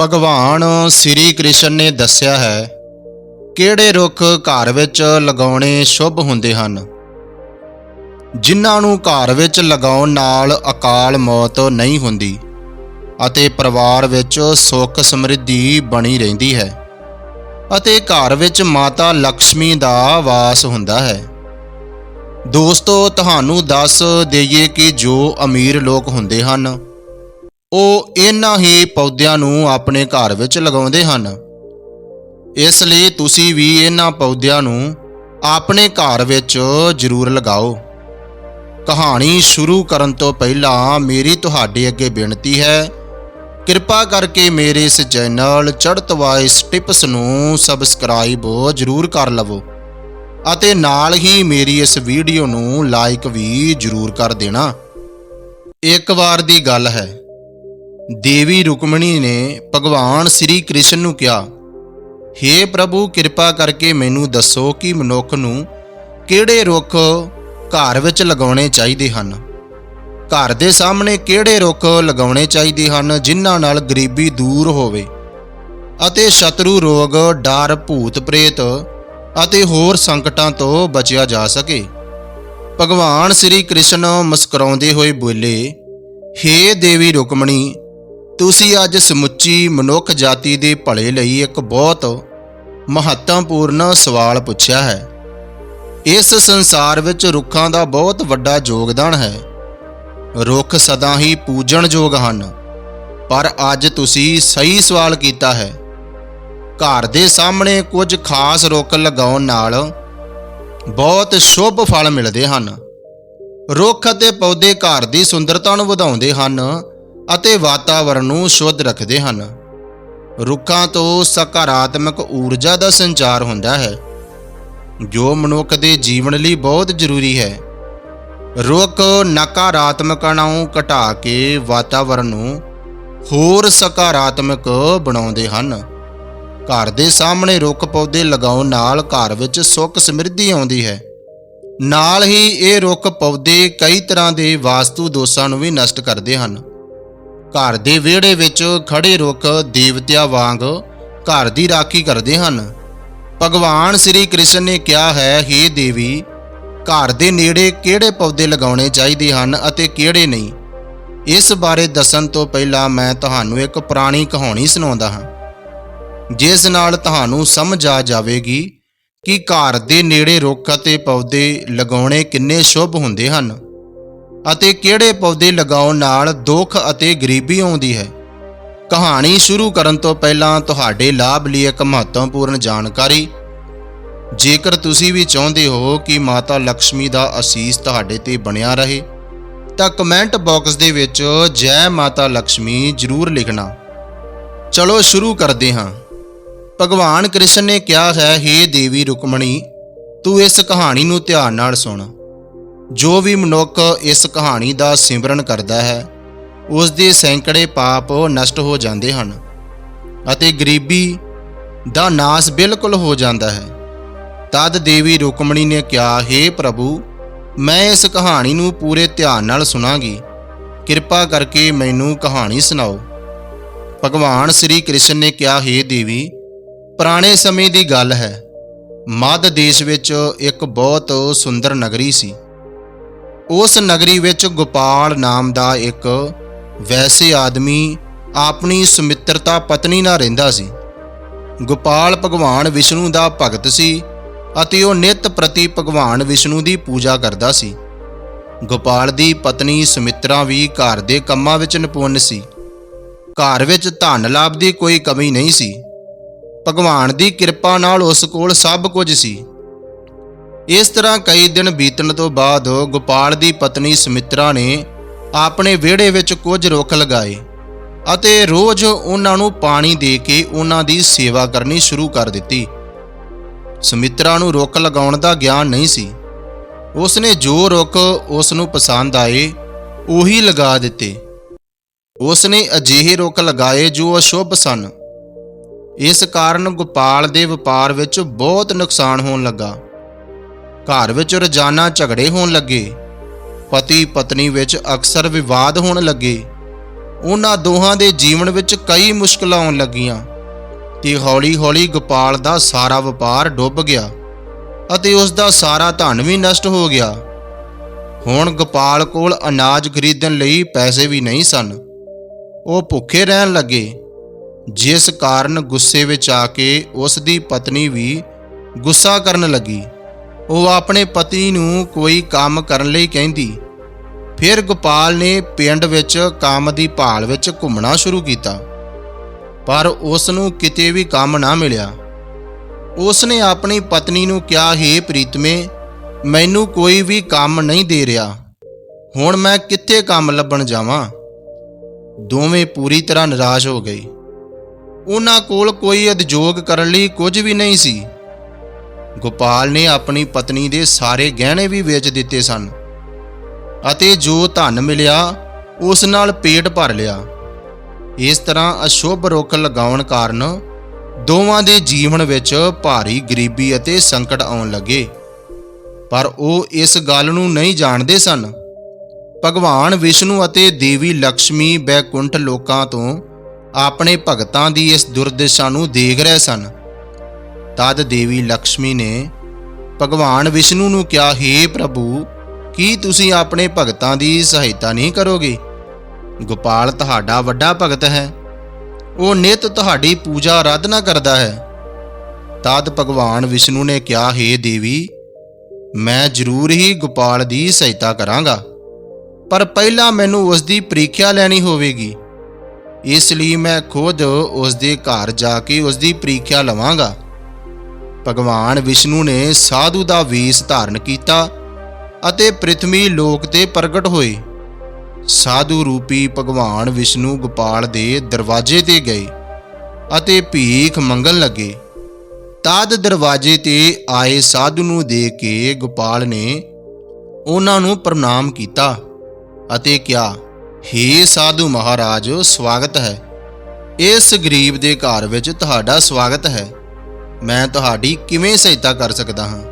ਭਗਵਾਨ ਸ੍ਰੀ ਕ੍ਰਿਸ਼ਨ ਨੇ ਦੱਸਿਆ ਹੈ, ਕਿਹੜੇ ਰੁੱਖ ਘਰ ਵਿੱਚ ਲਗਾਉਣੇ ਸ਼ੁਭ ਹੁੰਦੇ ਹਨ? ਜਿਨ੍ਹਾਂ ਨੂੰ ਘਰ ਵਿੱਚ ਲਗਾਉਣ ਨਾਲ ਅਕਾਲ ਮੌਤ ਨਹੀਂ ਹੁੰਦੀ ਅਤੇ ਪਰਿਵਾਰ ਵਿੱਚ ਸੁੱਖ ਸਮਰਿੱਧੀ ਬਣੀ ਰਹਿੰਦੀ ਹੈ ਅਤੇ ਘਰ ਵਿੱਚ ਮਾਤਾ ਲక్ష్ਮੀ ਦਾ ਵਾਸ ਹੁੰਦਾ ਹੈ। ਦੋਸਤੋ, ਤੁਹਾਨੂੰ ਦੱਸ ਦਈਏ ਕਿ ਜੋ ਅਮੀਰ ਲੋਕ ਹੁੰਦੇ ਹਨ ਉਹ ਇਹਨਾਂ ਹੀ ਪੌਦਿਆਂ ਨੂੰ ਆਪਣੇ ਘਰ ਵਿੱਚ ਲਗਾਉਂਦੇ ਹਨ। ਇਸ ਲਈ ਤੁਸੀਂ ਵੀ ਇਹਨਾਂ ਪੌਦਿਆਂ ਨੂੰ ਆਪਣੇ ਘਰ ਵਿੱਚ ਜ਼ਰੂਰ ਲਗਾਓ। ਕਹਾਣੀ ਸ਼ੁਰੂ ਕਰਨ ਤੋਂ ਪਹਿਲਾਂ ਮੇਰੀ ਤੁਹਾਡੇ ਅੱਗੇ ਬੇਨਤੀ ਹੈ, ਕਿਰਪਾ ਕਰਕੇ ਮੇਰੇ ਇਸ ਚੈਨਲ ਚੜ੍ਹਤ ਵਾਇਸ ਟਿਪਸ ਨੂੰ ਸਬਸਕ੍ਰਾਈਬ ਜ਼ਰੂਰ ਕਰ ਲਵੋ ਅਤੇ ਨਾਲ ਹੀ ਮੇਰੀ ਇਸ ਵੀਡੀਓ ਨੂੰ ਲਾਈਕ ਵੀ ਜ਼ਰੂਰ ਕਰ ਦੇਣਾ। ਇੱਕ ਵਾਰ ਦੀ ਗੱਲ ਹੈ ਦੇਵੀ ਰੁਕਮਣੀ ਨੇ ਭਗਵਾਨ ਸ੍ਰੀ ਕ੍ਰਿਸ਼ਨ ਨੂੰ ਕਿਹਾ हे ਪ੍ਰਭੂ, ਕਿਰਪਾ ਕਰਕੇ ਮੈਨੂੰ ਦੱਸੋ ਕਿ ਮਨੁੱਖ ਨੂੰ ਕਿਹੜੇ ਰੁੱਖ ਘਰ ਵਿੱਚ ਲਗਾਉਣੇ ਚਾਹੀਦੇ ਹਨ? ਘਰ ਦੇ ਸਾਹਮਣੇ ਕਿਹੜੇ ਰੁੱਖ ਲਗਾਉਣੇ ਚਾਹੀਦੇ ਹਨ ਜਿਨ੍ਹਾਂ ਨਾਲ ਗਰੀਬੀ ਦੂਰ ਹੋਵੇ ਅਤੇ ਸ਼ਤਰੂ ਰੋਗ, ਡਰ, ਭੂਤ ਪ੍ਰੇਤ ਅਤੇ ਹੋਰ ਸੰਕਟਾਂ ਤੋਂ ਬਚਿਆ ਜਾ ਸਕੇ? ਭਗਵਾਨ ਸ੍ਰੀ ਕ੍ਰਿਸ਼ਨ ਮੁਸਕਰਾਉਂਦੇ ਹੋਏ ਬੋਲੇ, ਹੇ ਦੇਵੀ ਰੁਕਮਣੀ ਤੁਸੀਂ ਅੱਜ ਸਮੁੱਚੀ ਮਨੁੱਖ ਜਾਤੀ ਦੇ ਭਲੇ ਲਈ ਇੱਕ ਬਹੁਤ ਮਹੱਤਵਪੂਰਨ ਸਵਾਲ ਪੁੱਛਿਆ ਹੈ। ਇਸ ਸੰਸਾਰ ਵਿੱਚ ਰੁੱਖਾਂ ਦਾ ਬਹੁਤ ਵੱਡਾ ਯੋਗਦਾਨ ਹੈ। ਰੁੱਖ ਸਦਾ ਹੀ ਪੂਜਣਯੋਗ ਹਨ। ਪਰ ਅੱਜ ਤੁਸੀਂ ਸਹੀ ਸਵਾਲ ਕੀਤਾ ਹੈ। ਘਰ ਦੇ ਸਾਹਮਣੇ ਕੁਝ ਖਾਸ ਰੁੱਖ ਲਗਾਉਣ ਨਾਲ ਬਹੁਤ ਸ਼ੁਭ ਫਲ ਮਿਲਦੇ ਹਨ। ਰੁੱਖ ਅਤੇ ਪੌਦੇ ਘਰ ਦੀ ਸੁੰਦਰਤਾ ਨੂੰ ਵਧਾਉਂਦੇ ਹਨ। ਅਤੇ ਵਾਤਾਵਰਣ ਨੂੰ ਸ਼ੁੱਧ ਰੱਖਦੇ ਹਨ। ਰੁੱਖਾਂ ਤੋਂ ਸਕਾਰਾਤਮਕ ਊਰਜਾ ਦਾ ਸੰਚਾਰ ਹੁੰਦਾ ਹੈ। ਜੋ ਮਨੁੱਖ ਦੇ ਜੀਵਨ ਲਈ ਬਹੁਤ ਜ਼ਰੂਰੀ ਹੈ। ਰੁੱਖ ਨਕਾਰਾਤਮਕਾਂ ਨੂੰ ਘਟਾ ਕੇ ਵਾਤਾਵਰਣ ਨੂੰ ਹੋਰ ਸਕਾਰਾਤਮਕ ਬਣਾਉਂਦੇ ਹਨ। ਘਰ ਦੇ ਸਾਹਮਣੇ ਰੁੱਖ ਪੌਦੇ ਲਗਾਉਣ ਨਾਲ ਘਰ ਵਿੱਚ ਸੁੱਖ ਸਮਰਿੱਧੀ ਆਉਂਦੀ ਹੈ। ਨਾਲ ਹੀ ਇਹ ਰੁੱਖ ਪੌਦੇ ਕਈ ਤਰ੍ਹਾਂ ਦੇ ਵਾਸਤੂ ਦੋਸ਼ਾਂ ਨੂੰ ਵੀ ਨਸ਼ਟ ਕਰਦੇ ਹਨ। ਘਰ ਦੇ ਵਿਹੜੇ ਵਿੱਚ ਖੜੇ ਰੁੱਖ ਦੇਵਤਿਆਂ ਵਾਂਗ ਘਰ ਦੀ ਰਾਖੀ ਕਰਦੇ ਹਨ। ਭਗਵਾਨ ਸ੍ਰੀ ਕ੍ਰਿਸ਼ਨ ਨੇ ਕਿਹਾ ਹੈ हे ਦੇਵੀ, ਘਰ ਦੇ ਨੇੜੇ ਕਿਹੜੇ ਪੌਦੇ ਲਗਾਉਣੇ ਚਾਹੀਦੇ ਹਨ ਅਤੇ ਕਿਹੜੇ ਨਹੀਂ? ਇਸ ਬਾਰੇ ਦੱਸਣ ਤੋਂ ਪਹਿਲਾਂ ਮੈਂ ਤੁਹਾਨੂੰ ਇੱਕ ਪੁਰਾਣੀ ਕਹਾਣੀ ਸੁਣਾਉਂਦਾ ਹਾਂ। ਜਿਸ ਨਾਲ ਤੁਹਾਨੂੰ ਸਮਝ ਆ ਜਾਵੇਗੀ ਕਿ ਘਰ ਦੇ ਨੇੜੇ ਰੁੱਖ ਅਤੇ ਪੌਦੇ ਲਗਾਉਣੇ ਕਿੰਨੇ ਸ਼ੁਭ ਹੁੰਦੇ ਹਨ। ਅਤੇ ਕਿਹੜੇ ਪੌਦੇ ਲਗਾਉਣ ਨਾਲ ਦੁੱਖ ਅਤੇ ਗਰੀਬੀ ਆਉਂਦੀ ਹੈ? ਕਹਾਣੀ ਸ਼ੁਰੂ ਕਰਨ ਤੋਂ ਪਹਿਲਾਂ ਤੁਹਾਡੇ ਲਾਭ ਲਈ ਇੱਕ ਮਹੱਤਵਪੂਰਨ ਜਾਣਕਾਰੀ। ਜੇਕਰ ਤੁਸੀਂ ਵੀ ਚਾਹੁੰਦੇ ਹੋ ਕਿ ਮਾਤਾ ਲక్ష్ਮੀ ਦਾ ਅਸੀਸ ਤੁਹਾਡੇ ਤੇ ਬਣਿਆ ਰਹੇ, ਤਾਂ ਕਮੈਂਟ ਬਾਕਸ ਦੇ ਵਿੱਚ ਜੈ ਮਾਤਾ ਲక్ష్ਮੀ ਜ਼ਰੂਰ ਲਿਖਣਾ। ਚਲੋ ਸ਼ੁਰੂ ਕਰਦੇ ਹਾਂ। ਭਗਵਾਨ ਕ੍ਰਿਸ਼ਨ ਨੇ ਕਿਹਾ ਹੈ हे ਦੇਵੀ ਰੁਕਮਣੀ, ਤੂੰ ਇਸ ਕਹਾਣੀ ਨੂੰ ਧਿਆਨ ਨਾਲ ਸੁਣ। ਜੋ ਵੀ ਮਨੁੱਖ ਇਸ ਕਹਾਣੀ ਦਾ ਸਿਮਰਨ ਕਰਦਾ ਹੈ, ਉਸ ਦੇ ਸੈਂਕੜੇ ਪਾਪ ਨਸ਼ਟ ਹੋ ਜਾਂਦੇ ਹਨ ਅਤੇ ਗਰੀਬੀ ਦਾ ਨਾਸ ਬਿਲਕੁਲ ਹੋ ਜਾਂਦਾ ਹੈ। ਤਦ ਦੇਵੀ ਰੁਕਮਣੀ ਨੇ ਕਿਹਾ हे ਪ੍ਰਭੂ, ਮੈਂ ਇਸ ਕਹਾਣੀ ਨੂੰ ਪੂਰੇ ਧਿਆਨ ਨਾਲ ਸੁਣਾਂਗੀ। ਕਿਰਪਾ ਕਰਕੇ ਮੈਨੂੰ ਕਹਾਣੀ ਸੁਣਾਓ। ਭਗਵਾਨ ਸ੍ਰੀ ਕ੍ਰਿਸ਼ਨ ਨੇ ਕਿਹਾ हे ਦੇਵੀ, ਪੁਰਾਣੇ ਸਮੇਂ ਦੀ ਗੱਲ ਹੈ। ਮੱਧ ਦੇਸ਼ ਵਿੱਚ ਇੱਕ ਬਹੁਤ ਸੁੰਦਰ ਨਗਰੀ ਸੀ। ਉਸ ਨਗਰੀ ਵਿੱਚ ਗੋਪਾਲ ਨਾਮ ਦਾ ਇੱਕ ਵੈਸੇ ਆਦਮੀ ਆਪਣੀ ਸੁਮਿੱਤਰਤਾ ਪਤਨੀ ਨਾਲ ਰਹਿੰਦਾ ਸੀ। ਗੋਪਾਲ ਭਗਵਾਨ ਵਿਸ਼ਨੂੰ ਦਾ ਭਗਤ ਸੀ ਅਤੇ ਉਹ ਨਿਤ ਪ੍ਰਤੀ ਭਗਵਾਨ ਵਿਸ਼ਨੂੰ ਦੀ ਪੂਜਾ ਕਰਦਾ ਸੀ। ਗੋਪਾਲ ਦੀ ਪਤਨੀ ਸੁਮਿਤਰਾ ਵੀ ਘਰ ਦੇ ਕੰਮਾਂ ਵਿੱਚ ਨਿਪੁੰਨ ਸੀ। ਘਰ ਵਿੱਚ ਧਨ ਲਾਭ ਦੀ ਕੋਈ ਕਮੀ ਨਹੀਂ ਸੀ। ਭਗਵਾਨ ਦੀ ਕਿਰਪਾ ਨਾਲ ਉਸ ਕੋਲ ਸਭ ਕੁਝ ਸੀ। ਇਸ ਤਰ੍ਹਾਂ ਕਈ ਦਿਨ ਬੀਤਣ ਤੋਂ ਬਾਅਦ ਗੋਪਾਲ ਦੀ ਪਤਨੀ ਸੁਮਿਤਰਾ ਨੇ ਆਪਣੇ ਵਿਹੜੇ ਵਿੱਚ ਕੁਝ ਰੁੱਖ ਲਗਾਏ ਅਤੇ ਰੋਜ਼ ਉਹਨਾਂ ਨੂੰ ਪਾਣੀ ਦੇ ਕੇ ਉਹਨਾਂ ਦੀ ਸੇਵਾ ਕਰਨੀ ਸ਼ੁਰੂ ਕਰ ਦਿੱਤੀ। ਸੁਮਿਤਰਾ ਨੂੰ ਰੁੱਖ ਲਗਾਉਣ ਦਾ ਗਿਆਨ ਨਹੀਂ ਸੀ। ਉਸਨੇ ਜੋ ਰੁੱਖ ਉਸ ਨੂੰ ਪਸੰਦ ਆਏ, ਉਹੀ ਲਗਾ ਦਿੱਤੇ। ਉਸਨੇ ਅਜਿਹੇ ਰੁੱਖ ਲਗਾਏ ਜੋ ਅਸ਼ੁਭ ਸਨ। ਇਸ ਕਾਰਨ ਗੋਪਾਲ ਦੇ ਵਪਾਰ ਵਿੱਚ ਬਹੁਤ ਨੁਕਸਾਨ ਹੋਣ ਲੱਗਾ। ਘਰ ਵਿੱਚ ਰੋਜ਼ਾਨਾ ਝਗੜੇ ਹੋਣ ਲੱਗੇ। ਪਤੀ ਪਤਨੀ ਵਿੱਚ ਅਕਸਰ ਵਿਵਾਦ ਹੋਣ ਲੱਗੇ। ਉਹਨਾਂ ਦੋਹਾਂ ਦੇ ਜੀਵਨ ਵਿੱਚ ਕਈ ਮੁਸ਼ਕਲਾਂ ਆਉਣ ਲੱਗੀਆਂ ਤੇ ਹੌਲੀ-ਹੌਲੀ ਗੋਪਾਲ ਦਾ ਸਾਰਾ ਵਪਾਰ ਡੁੱਬ ਗਿਆ ਅਤੇ ਉਸ ਦਾ ਸਾਰਾ ਧਨ ਵੀ ਨਸ਼ਟ ਹੋ ਗਿਆ। ਹੁਣ ਗੋਪਾਲ ਕੋਲ ਅਨਾਜ ਖਰੀਦਣ ਲਈ ਪੈਸੇ ਵੀ ਨਹੀਂ ਸਨ। ਉਹ ਭੁੱਖੇ ਰਹਿਣ ਲੱਗੇ। ਜਿਸ ਕਾਰਨ ਗੁੱਸੇ ਵਿੱਚ ਆ ਕੇ ਉਸ ਦੀ ਪਤਨੀ ਵੀ ਗੁੱਸਾ ਕਰਨ ਲੱਗੀ। ਉਹ ਆਪਣੇ ਪਤੀ ਨੂੰ ਕੋਈ ਕੰਮ ਕਰਨ ਲਈ ਕਹਿੰਦੀ। ਫਿਰ ਗੋਪਾਲ ਨੇ ਪਿੰਡ ਵਿੱਚ ਕੰਮ ਦੀ ਭਾਲ ਵਿੱਚ ਘੁੰਮਣਾ ਸ਼ੁਰੂ ਕੀਤਾ। ਪਰ ਉਸ ਨੂੰ ਕਿਤੇ ਵੀ ਕੰਮ ਨਾ ਮਿਲਿਆ। ਉਸ ਨੇ ਆਪਣੀ ਪਤਨੀ ਨੂੰ ਕਿਹਾ, ਹੈ ਪ੍ਰੀਤਮੇ, ਮੈਨੂੰ ਕੋਈ ਵੀ ਕੰਮ ਨਹੀਂ ਦੇ ਰਿਹਾ। ਹੁਣ ਮੈਂ ਕਿੱਥੇ ਕੰਮ ਲੱਭਣ ਜਾਵਾਂ? ਦੋਵੇਂ ਪੂਰੀ ਤਰ੍ਹਾਂ ਨਿਰਾਸ਼ ਹੋ ਗਏ। ਉਹਨਾਂ ਕੋਲ ਕੋਈ ਉਦਯੋਗ ਕਰਨ ਲਈ ਕੁਝ ਵੀ ਨਹੀਂ ਸੀ। ਗੋਪਾਲ ਨੇ ਆਪਣੀ ਪਤਨੀ ਦੇ ਸਾਰੇ ਗਹਿਣੇ ਵੀ ਵੇਚ ਦਿੱਤੇ ਸਨ ਅਤੇ ਜੋ ਧਨ ਮਿਲਿਆ, ਉਸ ਨਾਲ ਪੇਟ ਭਰ ਲਿਆ। ਇਸ ਤਰ੍ਹਾਂ ਅਸ਼ੁਭ ਰੁੱਖ ਲਗਾਉਣ ਕਾਰਨ ਦੋਵਾਂ ਦੇ ਜੀਵਨ ਵਿੱਚ ਭਾਰੀ ਗਰੀਬੀ ਅਤੇ ਸੰਕਟ ਆਉਣ ਲੱਗੇ। ਪਰ ਉਹ ਇਸ ਗੱਲ ਨੂੰ ਨਹੀਂ ਜਾਣਦੇ ਸਨ। ਭਗਵਾਨ ਵਿਸ਼ਨੂੰ ਅਤੇ ਦੇਵੀ ਲక్ష్ਮੀ ਬੈਕੁੰਠ ਲੋਕਾਂ ਤੋਂ ਆਪਣੇ ਭਗਤਾਂ ਦੀ ਇਸ ਦੁਰਦਸ਼ਾ ਨੂੰ ਦੇਖ ਰਹੇ ਸਨ। ਤਦ ਦੇਵੀ ਲక్ష్ਮੀ ਨੇ ਭਗਵਾਨ ਵਿਸ਼ਨੂੰ ਨੂੰ ਕਿਹਾ हे ਪ੍ਰਭੂ, ਕੀ ਤੁਸੀਂ ਆਪਣੇ ਭਗਤਾਂ ਦੀ ਸਹਾਇਤਾ ਨਹੀਂ ਕਰੋਗੇ? ਗੋਪਾਲ ਤੁਹਾਡਾ ਵੱਡਾ ਭਗਤ ਹੈ। ਉਹ ਨਿਤ ਤੁਹਾਡੀ ਪੂਜਾ ਆਰਾਧਨਾ ਕਰਦਾ ਹੈ। ਤਦ ਭਗਵਾਨ ਵਿਸ਼ਨੂੰ ਨੇ ਕਿਹਾ हे ਦੇਵੀ, ਮੈਂ ਜ਼ਰੂਰ ਹੀ ਗੋਪਾਲ ਦੀ ਸਹਾਇਤਾ ਕਰਾਂਗਾ, ਪਰ ਪਹਿਲਾਂ ਮੈਨੂੰ ਉਸ ਦੀ ਪ੍ਰੀਖਿਆ ਲੈਣੀ ਹੋਵੇਗੀ। ਇਸ ਲਈ ਮੈਂ ਖੁਦ ਉਸ ਦੇ ਘਰ ਜਾ ਕੇ ਉਸ ਦੀ ਪ੍ਰੀਖਿਆ ਲਵਾਂਗਾ। ਭਗਵਾਨ ਵਿਸ਼ਨੂੰ ਨੇ ਸਾਧੂ ਦਾ ਵੇਸ ਧਾਰਨ ਕੀਤਾ ਅਤੇ ਪ੍ਰithvi ਲੋਕ ਤੇ ਪ੍ਰਗਟ ਹੋਏ। ਸਾਧੂ ਰੂਪੀ ਭਗਵਾਨ ਵਿਸ਼ਨੂੰ ਗੋਪਾਲ ਦੇ ਦਰਵਾਜ਼ੇ ਤੇ ਗਏ ਅਤੇ ਭੀਖ ਮੰਗਣ ਲੱਗੇ। ਤਦ ਦਰਵਾਜ਼ੇ ਤੇ ਆਏ ਸਾਧੂ ਨੂੰ ਦੇਖ ਕੇ ਗੋਪਾਲ ਨੇ ਉਹਨਾਂ ਨੂੰ ਪ੍ਰਣਾਮ ਕੀਤਾ ਅਤੇ ਕਿਹਾ हे ਸਾਧੂ ਮਹਾਰਾਜ, ਸਵਾਗਤ ਹੈ। ਇਸ ਗਰੀਬ ਦੇ ਘਰ ਵਿੱਚ ਤੁਹਾਡਾ ਸਵਾਗਤ ਹੈ। ਮੈਂ ਤੁਹਾਡੀ ਕਿਵੇਂ ਸਹਾਇਤਾ ਕਰ ਸਕਦਾ ਹਾਂ?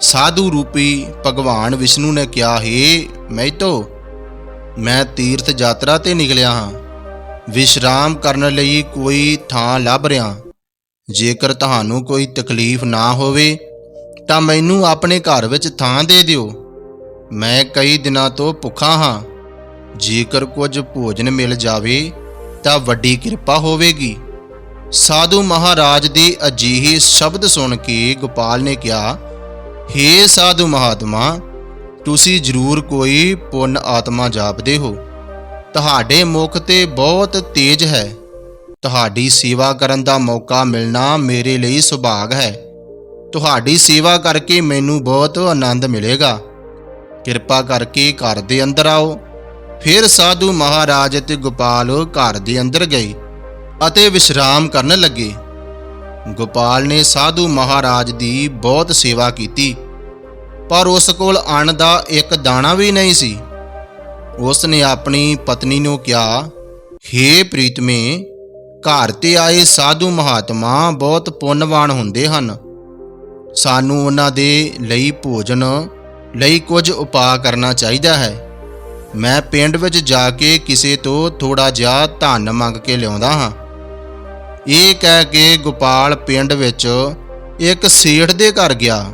ਸਾਧੂ ਰੂਪੀ ਭਗਵਾਨ ਵਿਸ਼ਨੂੰ ਨੇ ਕਿਹਾ, ਹੈ ਮੈਤੋ, ਮੈਂ ਤੀਰਥ ਯਾਤਰਾ ਤੇ ਨਿਕਲਿਆ ਹਾਂ। ਵਿਸ਼ਰਾਮ ਕਰਨ ਲਈ ਕੋਈ ਥਾਂ ਲੱਭ ਰਿਹਾ। ਜੇਕਰ ਤੁਹਾਨੂੰ ਕੋਈ ਤਕਲੀਫ ਨਾ ਹੋਵੇ, ਤਾਂ ਮੈਨੂੰ ਆਪਣੇ ਘਰ ਵਿੱਚ ਥਾਂ ਦੇ ਦਿਓ। ਮੈਂ ਕਈ ਦਿਨਾਂ ਤੋਂ ਭੁੱਖਾ ਹਾਂ। ਜੇਕਰ ਕੁਝ ਭੋਜਨ ਮਿਲ ਜਾਵੇ, ਤਾਂ ਵੱਡੀ ਕਿਰਪਾ ਹੋਵੇਗੀ। ਸਾਧੂ ਮਹਾਰਾਜ ਦੀ ਅਜੀਹੇ ਸ਼ਬਦ ਸੁਣ ਕੇ ਗੋਪਾਲ ਨੇ ਕਿਹਾ हे ਸਾਧੂ ਮਹਾਤਮਾ, ਤੁਸੀਂ ਜ਼ਰੂਰ ਕੋਈ ਪੁੰਨ ਆਤਮਾ ਜਾਪਦੇ ਹੋ। ਤੁਹਾਡੇ ਮੁਖ ਤੇ ਬਹੁਤ ਤੇਜ ਹੈ। ਤੁਹਾਡੀ ਸੇਵਾ ਕਰਨ ਦਾ ਮੌਕਾ ਮਿਲਣਾ ਮੇਰੇ ਲਈ ਸੁਭਾਗ ਹੈ। ਤੁਹਾਡੀ ਸੇਵਾ ਕਰਕੇ ਮੈਨੂੰ ਬਹੁਤ ਆਨੰਦ ਮਿਲੇਗਾ। ਕਿਰਪਾ ਕਰਕੇ ਘਰ ਦੇ ਅੰਦਰ ਆਓ। ਫਿਰ ਸਾਧੂ ਮਹਾਰਾਜ ਅਤੇ ਗੋਪਾਲ ਘਰ ਦੇ ਅੰਦਰ ਗਏ। ਅਤੇ ਵਿਸ਼ਰਾਮ ਕਰਨ ਲੱਗੇ। ਗੋਪਾਲ ਨੇ ਸਾਧੂ ਮਹਾਰਾਜ ਦੀ ਬਹੁਤ ਸੇਵਾ ਕੀਤੀ, ਪਰ ਉਸ ਕੋਲ ਅੰਨ ਦਾ ਇੱਕ ਦਾਣਾ ਵੀ ਨਹੀਂ ਸੀ। ਉਸ ਨੇ ਆਪਣੀ ਪਤਨੀ ਨੂੰ ਕਿਹਾ हे ਪ੍ਰੀਤਮੇ, ਘਰ ਤੇ ਆਏ ਸਾਧੂ ਮਹਾਤਮਾ ਬਹੁਤ ਪੁੰਨਵਾਨ ਹੁੰਦੇ ਹਨ। ਸਾਨੂੰ ਉਹਨਾਂ ਦੇ ਲਈ ਭੋਜਨ, ਲਈ ਕੁਝ ਉਪਾਅ ਕਰਨਾ ਚਾਹੀਦਾ ਹੈ। ਮੈਂ ਪਿੰਡ ਵਿੱਚ ਜਾ ਕੇ ਕਿਸੇ ਤੋਂ ਥੋੜਾ ਜਿਹਾ ਧਨ ਮੰਗ ਕੇ ਲਿਆਉਂਦਾ ਹਾਂ। ਇਹ ਕਹਿ ਕੇ ਗੋਪਾਲ ਪਿੰਡ ਵਿੱਚ ਇੱਕ ਸੇਠ ਦੇ ਘਰ ਗਿਆ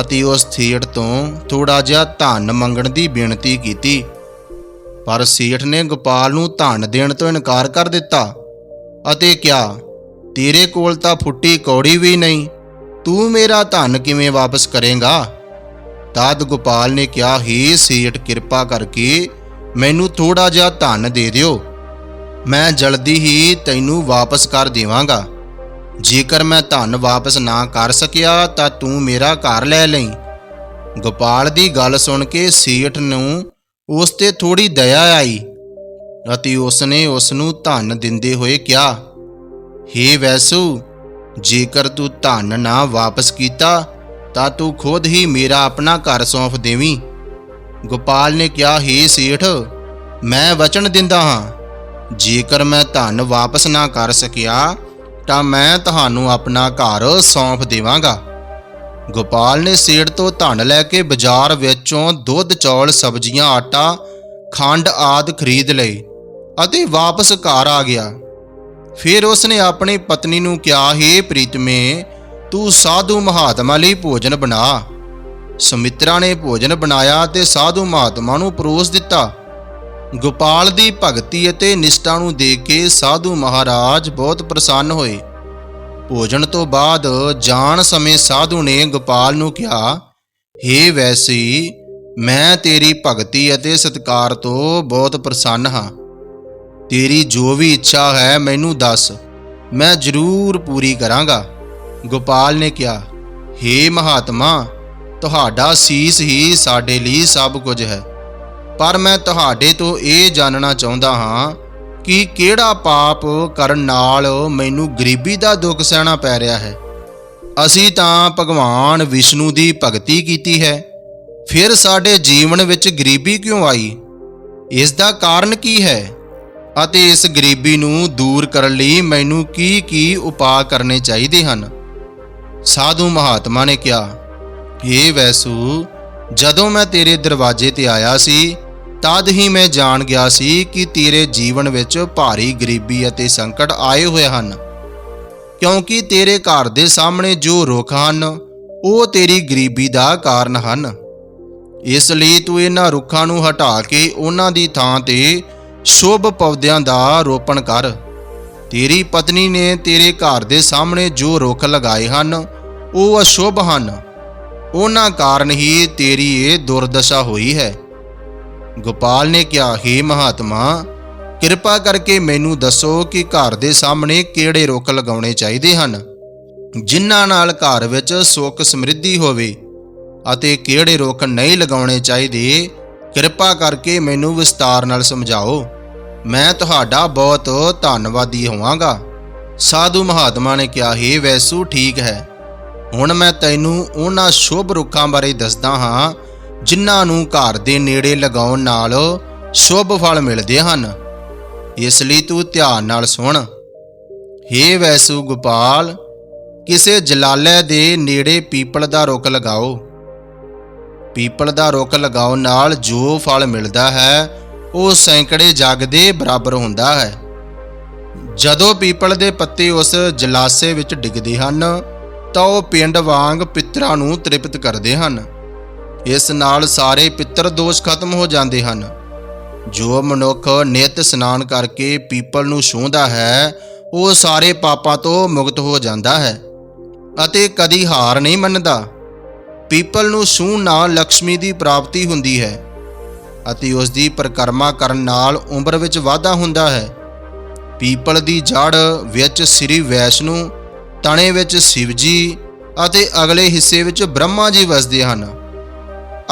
ਅਤੇ ਉਸ ਸੇਠ ਤੋਂ ਥੋੜਾ ਜਿਹਾ ਧਨ ਮੰਗਣ ਦੀ ਬੇਨਤੀ ਕੀਤੀ। ਪਰ ਸੇਠ ਨੇ ਗੋਪਾਲ ਨੂੰ ਧਨ ਦੇਣ ਤੋਂ ਇਨਕਾਰ ਕਰ ਦਿੱਤਾ ਅਤੇ ਕਿਹਾ, ਤੇਰੇ ਕੋਲ ਤਾਂ ਫੁੱਟੀ ਕੌੜੀ ਵੀ ਨਹੀਂ, ਤੂੰ ਮੇਰਾ ਧਨ ਕਿਵੇਂ ਵਾਪਸ ਕਰੇਂਗਾ? ਤਦ ਗੋਪਾਲ ਨੇ ਕਿਹਾ, ਹੀ ਸੇਠ, ਕਿਰਪਾ ਕਰਕੇ ਮੈਨੂੰ ਥੋੜਾ ਜਿਹਾ ਧਨ ਦੇ ਦਿਓ। ਮੈਂ ਜਲਦੀ ਹੀ ਤੈਨੂੰ ਵਾਪਸ ਕਰ ਦੇਵਾਂਗਾ। ਜੇਕਰ ਮੈਂ ਧਨ ਵਾਪਸ ਨਾ ਕਰ ਸਕਿਆ, ਤਾਂ ਤੂੰ ਮੇਰਾ ਘਰ ਲੈ ਲਈ। ਗੋਪਾਲ ਦੀ ਗੱਲ ਸੁਣ ਕੇ ਸੇਠ ਨੂੰ ਉਸ ਤੇ ਥੋੜੀ ਦਇਆ ਆਈ ਅਤੇ ਉਸ ਨੇ ਉਸ ਨੂੰ ਧਨ ਦਿੰਦੇ ਹੋਏ ਕਿਹਾ, ਹੇ ਵੈਸੂ, ਜੇਕਰ ਤੂੰ ਧਨ ਨਾ ਵਾਪਸ ਕੀਤਾ, ਤਾਂ ਤੂੰ ਖੁਦ ਹੀ ਮੇਰਾ ਆਪਣਾ ਘਰ ਸੌਂਪ ਦੇਵੀਂ। ਗੋਪਾਲ ਨੇ ਕਿਹਾ, ਹੇ ਸੇਠ, ਮੈਂ ਵਚਨ ਦਿੰਦਾ ਹਾਂ। ਜੇਕਰ ਮੈਂ ਧਨ ਵਾਪਸ ਨਾ ਕਰ ਸਕਿਆ, ਤਾਂ ਮੈਂ ਤੁਹਾਨੂੰ ਆਪਣਾ ਘਰ ਸੌਂਪ ਦੇਵਾਂਗਾ। ਗੋਪਾਲ ਨੇ ਸੇਠ ਤੋਂ ਧਨ ਲੈ ਕੇ ਬਾਜ਼ਾਰ ਵਿੱਚੋਂ ਦੁੱਧ, ਚੌਲ, ਸਬਜ਼ੀਆਂ, ਆਟਾ, ਖੰਡ ਆਦ ਖਰੀਦ ਲਈ ਅਤੇ ਵਾਪਸ ਘਰ ਆ ਗਿਆ। ਫਿਰ ਉਸਨੇ ਆਪਣੀ ਪਤਨੀ ਨੂੰ ਕਿਹਾ, ਹੇ ਪ੍ਰੀਤਮੇ, ਤੂੰ ਸਾਧੂ ਮਹਾਤਮਾ ਲਈ ਭੋਜਨ ਬਣਾ। ਸੁਮਿਤਰਾ ਨੇ ਭੋਜਨ ਬਣਾਇਆ ਤੇ ਸਾਧੂ ਮਹਾਤਮਾ ਨੂੰ ਪਰੋਸ ਦਿੱਤਾ। ਗੋਪਾਲ ਦੀ ਭਗਤੀ ਅਤੇ ਨਿਸ਼ਠਾ ਨੂੰ ਦੇਖ ਕੇ ਸਾਧੂ ਮਹਾਰਾਜ ਬਹੁਤ ਪ੍ਰਸੰਨ ਹੋਏ। ਭੋਜਨ ਤੋਂ ਬਾਅਦ ਜਾਣ ਸਮੇਂ ਸਾਧੂ ਨੇ ਗੋਪਾਲ ਨੂੰ ਕਿਹਾ हे ਵੈਸੀ, ਮੈਂ ਤੇਰੀ ਭਗਤੀ ਅਤੇ ਸਤਿਕਾਰ ਤੋਂ ਬਹੁਤ ਪ੍ਰਸੰਨ ਹਾਂ। ਤੇਰੀ ਜੋ ਵੀ ਇੱਛਾ ਹੈ ਮੈਨੂੰ ਦੱਸ, ਮੈਂ ਜ਼ਰੂਰ ਪੂਰੀ ਕਰਾਂਗਾ। ਗੋਪਾਲ ਨੇ ਕਿਹਾ हे ਮਹਾਤਮਾ, ਤੁਹਾਡਾ ਸੀਸ ਹੀ ਸਾਡੇ ਲਈ ਸਭ ਕੁਝ ਹੈ। ਪਰ ਮੈਂ ਤੁਹਾਡੇ ਤੋਂ ਇਹ ਜਾਣਨਾ ਚਾਹੁੰਦਾ ਹਾਂ ਕਿ ਕਿਹੜਾ ਪਾਪ ਕਰਨ ਨਾਲ ਮੈਨੂੰ ਗਰੀਬੀ ਦਾ ਦੁੱਖ ਸਹਿਣਾ ਪੈ ਰਿਹਾ ਹੈ। ਅਸੀਂ ਤਾਂ ਭਗਵਾਨ ਵਿਸ਼ਨੂੰ ਦੀ ਭਗਤੀ ਕੀਤੀ ਹੈ। ਫਿਰ ਸਾਡੇ ਜੀਵਨ ਵਿੱਚ ਗਰੀਬੀ ਕਿਉਂ ਆਈ? ਇਸ ਦਾ ਕਾਰਨ ਕੀ ਹੈ? ਅਤੇ ਇਸ ਗਰੀਬੀ ਨੂੰ ਦੂਰ ਕਰਨ ਲਈ ਮੈਨੂੰ ਕੀ ਕੀ ਉਪਾਅ ਕਰਨੇ ਚਾਹੀਦੇ ਹਨ? ਸਾਧੂ ਮਹਾਤਮਾ ਨੇ ਕਿਹਾ ਇਹ ਵੈਸੂ, ਜਦੋਂ ਮੈਂ ਤੇਰੇ ਦਰਵਾਜ਼ੇ ਤੇ ਆਇਆ ਸੀ ਤਦ ਹੀ ਮੈਂ ਜਾਣ ਗਿਆ ਸੀ ਕਿ ਤੇਰੇ ਜੀਵਨ ਵਿੱਚ ਭਾਰੀ ਗਰੀਬੀ ਅਤੇ ਸੰਕਟ ਆਏ ਹੋਏ ਹਨ। ਕਿਉਂਕਿ ਤੇਰੇ ਘਰ ਦੇ ਸਾਹਮਣੇ ਜੋ ਰੁੱਖ ਹਨ, ਉਹ ਤੇਰੀ ਗਰੀਬੀ ਦਾ ਕਾਰਨ ਹਨ। ਇਸ ਲਈ ਤੂੰ ਇਹਨਾਂ ਰੁੱਖਾਂ ਨੂੰ ਹਟਾ ਕੇ ਉਹਨਾਂ ਦੀ ਥਾਂ ਤੇ ਸ਼ੁਭ ਪੌਦਿਆਂ ਦਾ ਰੋਪਣ ਕਰ। ਤੇਰੀ ਪਤਨੀ ਨੇ ਤੇਰੇ ਘਰ ਦੇ ਸਾਹਮਣੇ ਜੋ ਰੁੱਖ ਲਗਾਏ ਹਨ, ਉਹ ਅਸ਼ੁਭ ਹਨ। ਉਹਨਾਂ ਕਾਰਨ ਹੀ ਤੇਰੀ ਇਹ ਦੁਰਦਸ਼ਾ ਹੋਈ ਹੈ। ਗੋਪਾਲ ਨੇ ਕਿਹਾ हे ਮਹਾਤਮਾ, ਕਿਰਪਾ ਕਰਕੇ ਮੈਨੂੰ ਦੱਸੋ ਕਿ ਘਰ ਦੇ ਸਾਹਮਣੇ ਕਿਹੜੇ ਰੁੱਖ ਲਗਾਉਣੇ ਚਾਹੀਦੇ ਹਨ? ਜਿਨ੍ਹਾਂ ਨਾਲ ਘਰ ਵਿੱਚ ਸੁੱਖ ਸਮਰਿੱਧੀ ਹੋਵੇ ਅਤੇ ਕਿਹੜੇ ਰੁੱਖ ਨਹੀਂ ਲਗਾਉਣੇ ਚਾਹੀਦੇ, ਕਿਰਪਾ ਕਰਕੇ ਮੈਨੂੰ ਵਿਸਤਾਰ ਨਾਲ ਸਮਝਾਓ। ਮੈਂ ਤੁਹਾਡਾ ਬਹੁਤ ਧੰਨਵਾਦੀ ਹੋਵਾਂਗਾ। ਸਾਧੂ ਮਹਾਤਮਾ ਨੇ ਕਿਹਾ हे ਵੈਸੂ, ਠੀਕ ਹੈ। ਹੁਣ ਮੈਂ ਤੈਨੂੰ ਉਹਨਾਂ ਸ਼ੁਭ ਰੁੱਖਾਂ ਬਾਰੇ ਦੱਸਦਾ ਹਾਂ ਜਿਨ੍ਹਾਂ ਨੂੰ ਘਰ ਦੇ ਨੇੜੇ ਲਗਾਉਣ ਨਾਲ ਸ਼ੁਭ ਫਲ ਮਿਲਦੇ ਹਨ। ਇਸ ਲਈ ਤੂੰ ਧਿਆਨ ਨਾਲ ਸੁਣ। ਹੇ ਵੈਸੂ ਗੋਪਾਲ, ਕਿਸੇ ਜਲਾਲੇ ਦੇ ਨੇੜੇ ਪੀਪਲ ਦਾ ਰੁੱਖ ਲਗਾਓ। ਪੀਪਲ ਦਾ ਰੁੱਖ ਲਗਾਉਣ ਨਾਲ ਜੋ ਫਲ ਮਿਲਦਾ ਹੈ, ਉਹ ਸੈਂਕੜੇ ਜੱਗ ਦੇ ਬਰਾਬਰ ਹੁੰਦਾ ਹੈ। ਜਦੋਂ ਪੀਪਲ ਦੇ ਪੱਤੇ ਉਸ ਜਲਾਸੇ ਵਿੱਚ ਡਿੱਗਦੇ ਹਨ, ਤਾਂ ਉਹ ਪਿੰਡ ਵਾਂਗ ਪਿੱਤਰਾਂ ਨੂੰ ਤ੍ਰਿਪਤ ਕਰਦੇ ਹਨ। ਇਸ ਨਾਲ ਸਾਰੇ ਪਿੱਤਰ ਦੋਸ਼ ਖਤਮ ਹੋ ਜਾਂਦੇ ਹਨ। ਜੋ ਮਨੁੱਖ ਨਿਤ ਇਸ਼ਨਾਨ ਕਰਕੇ ਪੀਪਲ ਨੂੰ ਛੂਹਦਾ ਹੈ, ਉਹ ਸਾਰੇ ਪਾਪਾਂ ਤੋਂ ਮੁਕਤ ਹੋ ਜਾਂਦਾ ਹੈ ਅਤੇ ਕਦੀ ਹਾਰ ਨਹੀਂ ਮੰਨਦਾ। ਪੀਪਲ ਨੂੰ ਛੂਹਣ ਨਾਲ ਲక్ష్ਮੀ ਦੀ ਪ੍ਰਾਪਤੀ ਹੁੰਦੀ ਹੈ ਅਤੇ ਉਸ ਦੀ ਪਰਿਕਰਮਾ ਕਰਨ ਨਾਲ ਉਮਰ ਵਿੱਚ ਵਾਧਾ ਹੁੰਦਾ ਹੈ। ਪੀਪਲ ਦੀ ਜੜ ਵਿੱਚ ਸ੍ਰੀ ਵੈਸ਼ਨੂੰ, ਤਣੇ ਵਿੱਚ ਸ਼ਿਵਜੀ ਅਤੇ ਅਗਲੇ ਹਿੱਸੇ ਵਿੱਚ ਬ੍ਰਹਮਾ ਜੀ ਵਸਦੇ ਹਨ।